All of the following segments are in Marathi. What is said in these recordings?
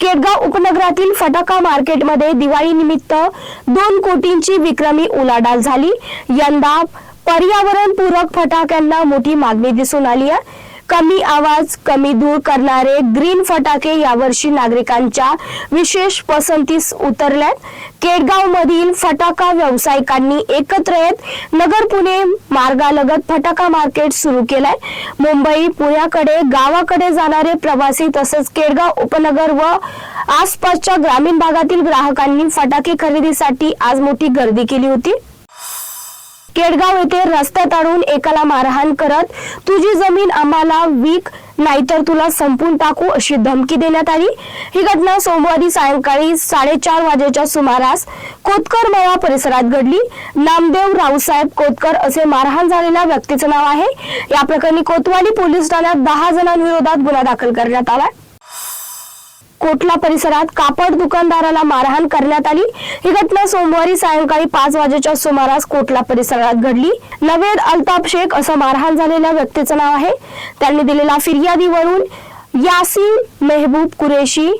केडगाव उपनगरातील फटाका मार्केटमध्ये दिवाळी निमित्त दोन कोटींची विक्रमी उलाढाल झाली. यंदा पर्यावरणपूरक फटाक्यांना मोठी मागणी दिसून आली आहे. कमी आवाज कमी धूळ करणारे ग्रीन फटाके यावर्षी नागरिकांच्या विशेष पसंतीस उतरल्यात. केडगाव मधील फटाका व्यावसायिकांनी एकत्र येत नगर पुणे मार्गालगत फटाका मार्केट सुरू केलाय. मुंबई पुण्याकडे गावाकडे जाणारे प्रवासी तसंच केडगाव उपनगर व आसपासच्या ग्रामीण भागातील ग्राहकांनी फटाके खरेदीसाठी आज मोठी गर्दी केली होती. केडगाव येथे रस्त्यात आणून एकाला मारहाण करत तुझी जमीन आम्हाला विक नाहीतर तुला संपून टाकू अशी धमकी देण्यात आली. ही घटना सोमवारी सायंकाळी साडेचार वाजेच्या सुमारास कोतकर मळा परिसरात घडली. नामदेव रावसाहेब कोतकर असे मारहाण झालेल्या व्यक्तीचं नाव आहे. या प्रकरणी कोतवाली पोलीस ठाण्यात दहा जणांविरोधात गुन्हा दाखल करण्यात आला कोटला परिसरात कापड दुकानदाराला मारहाण करण्यात आली. ही घटना सोमवारी सायंकाळी पाच वाजेच्या सुमारास कोटला परिसरात घडली. नवेद अल्ताफ शेख असं मारहाण झालेल्या व्यक्तीचं नाव आहे. त्यांनी दिलेल्या फिर्यादीवरून यासीन मेहबूब कुरेशी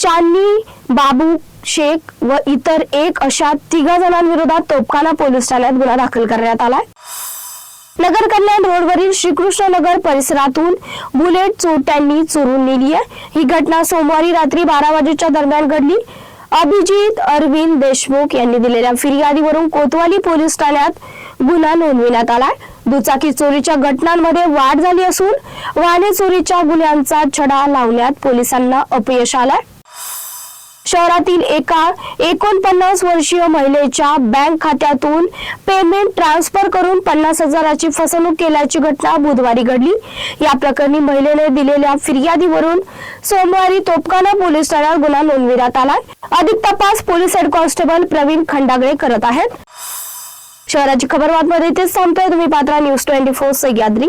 चांदनी बाबू शेख व इतर एक अशा तिघा जणांविरोधात तोपखाना पोलीस ठाण्यात गुन्हा दाखल करण्यात आलाय. नगर कल्याण रोडवरील श्रीकृष्ण नगर परिसरातून बुलेट चोरट्यांनी चोरून नेली आहे. ही घटना सोमवारी रात्री बारा वाजेच्या दरम्यान घडली. अभिजित अरविंद देशमुख यांनी दिलेल्या फिर्यादीवरून कोतवाली पोलीस ठाण्यात गुन्हा नोंदविण्यात आलाय दुचाकी चोरीच्या घटनांमध्ये वाढ झाली असून वाहने चोरीच्या गुन्ह्यांचा छडा लावण्यात पोलिसांना अपयश आलाय. शहरातील एका एकोणपन्नास वर्षीय महिलेच्या बँक खात्यातून पेमेंट ट्रान्सफर करून पन्नास हजाराची फसवणूक केल्याची घटना बुधवारी घडली. या प्रकरणी महिलेने दिलेल्या फिर्यादीवरून सोमवारी तोपखाना पोलीस ठाण्यात गुन्हा नोंदविण्यात आला. अधिक तपास police head constable Pravin Khandagale करत आहेत. शहराची खबर बातमध्ये इथेच थांबतोय तुम्ही पात्रा न्यूज ट्वेंटी फोर सह्याद्री.